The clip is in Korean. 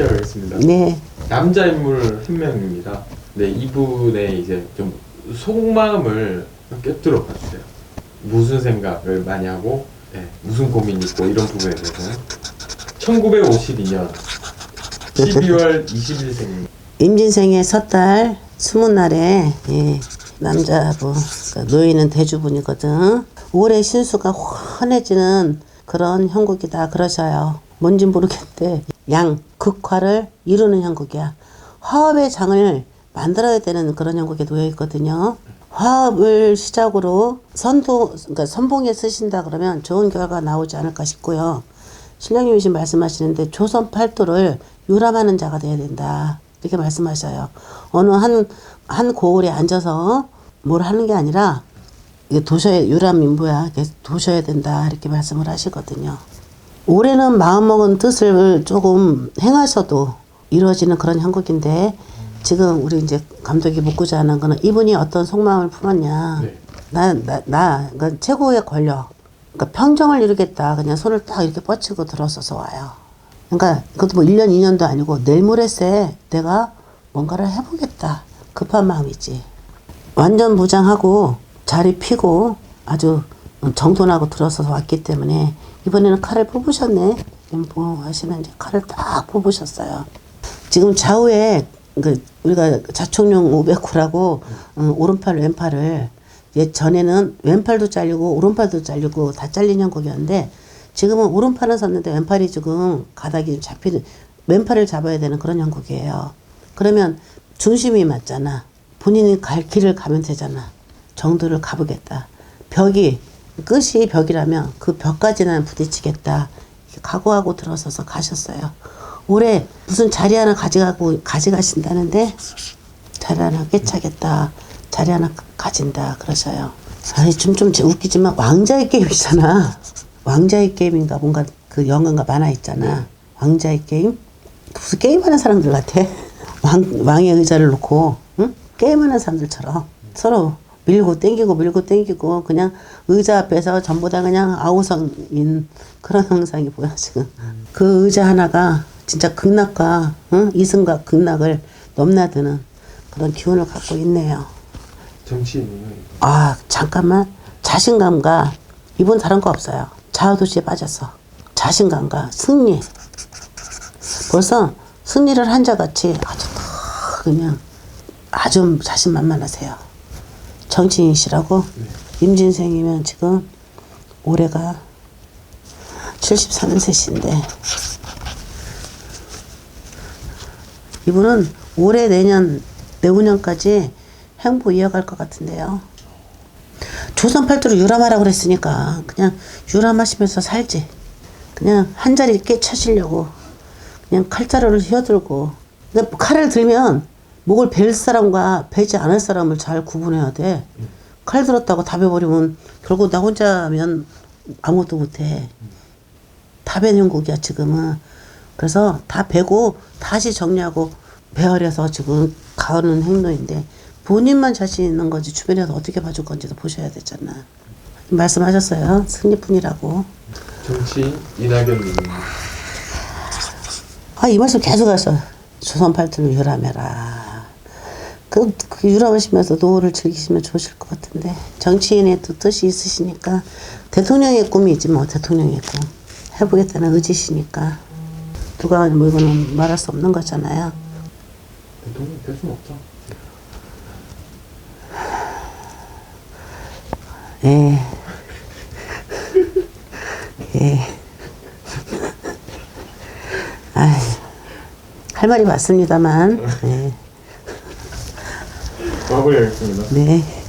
시작하겠습니다. 네. 남자 인물 한 명입니다. 네, 이분의 이제 좀 속마음을 꿰뚫어 봐주세요. 무슨 생각을 많이 하고, 네, 무슨 고민이 있고 이런 부분에 대해서는 1952년 12월 20일생입니다. 임진생의 섣달 스무 날에 예, 남자부 그러니까 노인은 대주분이거든. 올해 신수가 환해지는 그런 형국이다 그러셔요. 뭔지 모르겠는데 양 극화를 이루는 형국이야. 화합의 장을 만들어야 되는 그런 형국에 놓여 있거든요. 화합을 시작으로 선도 그러니까 선봉에 쓰신다 그러면 좋은 결과 나오지 않을까 싶고요. 신령님이 지금 말씀하시는데 조선 팔도를 유람하는 자가 돼야 된다. 이렇게 말씀하셔요. 어느 한, 한 고을에 앉아서 뭘 하는 게 아니라 도셔야, 유람 인부야. 도셔야 된다. 이렇게 말씀을 하시거든요. 올해는 마음먹은 뜻을 조금 행하셔도 이루어지는 그런 형국인데 지금 우리 이제 감독이 묻고자 하는 거는 이분이 어떤 속마음을 품었냐. 네. 나, 나, 나, 그러니까 최고의 권력. 그러니까 평정을 이루겠다. 그냥 손을 딱 이렇게 뻗치고 들어서서 와요. 그러니까 그것도 뭐 1년, 2년도 아니고 내일 모레새 내가 뭔가를 해보겠다. 급한 마음이지. 완전 무장하고 자리 피고 아주 정돈하고 들어서서 왔기 때문에 이번에는 칼을 뽑으셨네. 뭐 하시는 이제 칼을 딱 뽑으셨어요. 지금 좌우에 그 우리가 자총용 500호라고 어, 오른팔 왼팔을 예 전에는 왼팔도 잘리고 오른팔도 잘리고 다 잘린 형국이었는데 지금은 오른팔은 섰는데 왼팔이 지금 가닥이 잡히는 왼팔을 잡아야 되는 그런 형국이에요. 그러면 중심이 맞잖아. 본인이 갈 길을 가면 되잖아. 정도를 가보겠다. 벽이 끝이 벽이라면 그 벽까지는 부딪히겠다. 각오하고 들어서서 가셨어요. 올해 무슨 자리 하나 가져가고 가져가신다는데 자리 하나 꿰차겠다. 자리 하나 가진다 그러셔요. 아니 좀좀 웃기지만 왕자의 게임이잖아. 왕자의 게임인가 뭔가 그 영화가 만화 있잖아. 왕자의 게임 무슨 게임하는 사람들 같아. 왕 왕의 의자를 놓고 응? 게임하는 사람들처럼 서로 밀고 땡기고 밀고 땡기고 그냥 의자 앞에서 전부 다 그냥 아우성인 그런 형상이 보여 지금. 그 의자 하나가 진짜 극락과 응? 이승과 극락을 넘나드는 그런 기운을 갖고 있네요. 정치인은요. 아 잠깐만 자신감과 이분 다른 거 없어요. 자아도시에 빠졌어. 자신감과 승리. 벌써 승리를 한 자같이 아주 탁 그냥 아주 자신만만하세요. 정치인이시라고 임진생이면 지금 올해가 73세신데 이분은 올해 내년 내후년까지 행보 이어갈 것 같은데요. 조선 팔도로 유람하라고 그랬으니까 그냥 유람하시면서 살지. 그냥 한 자리 깨차시려고 그냥 칼자루를 휘어들고 근데 칼을 들면 목을 벨 사람과 베지 않을 사람을 잘 구분해야 돼. 칼 들었다고 답해버리면 결국 나 혼자면 아무것도 못해. 다 베는 곡이야 지금은. 그래서 다 베고 다시 정리하고 배열해서 지금 가는 행로인데 본인만 자신 있는 건지 주변에서 어떻게 봐줄 건지도 보셔야 되잖아. 말씀하셨어요. 승리뿐이라고. 정치인 이낙연님입니다. 아, 이 말씀 계속 하셔. 조선 팔도를 유람해라. 그, 그 유람하시면서 노후를 즐기시면 좋으실 것 같은데. 정치인의 또 뜻이 있으시니까. 대통령의 꿈이지 뭐, 대통령의 꿈. 해보겠다는 의지시니까. 누가 뭐 이거는 말할 수 없는 거잖아요. 대통령 될 수는 없죠. 예. 예. 아이, 할 말이 많습니다만, 예. 마무리하겠습니다. 네.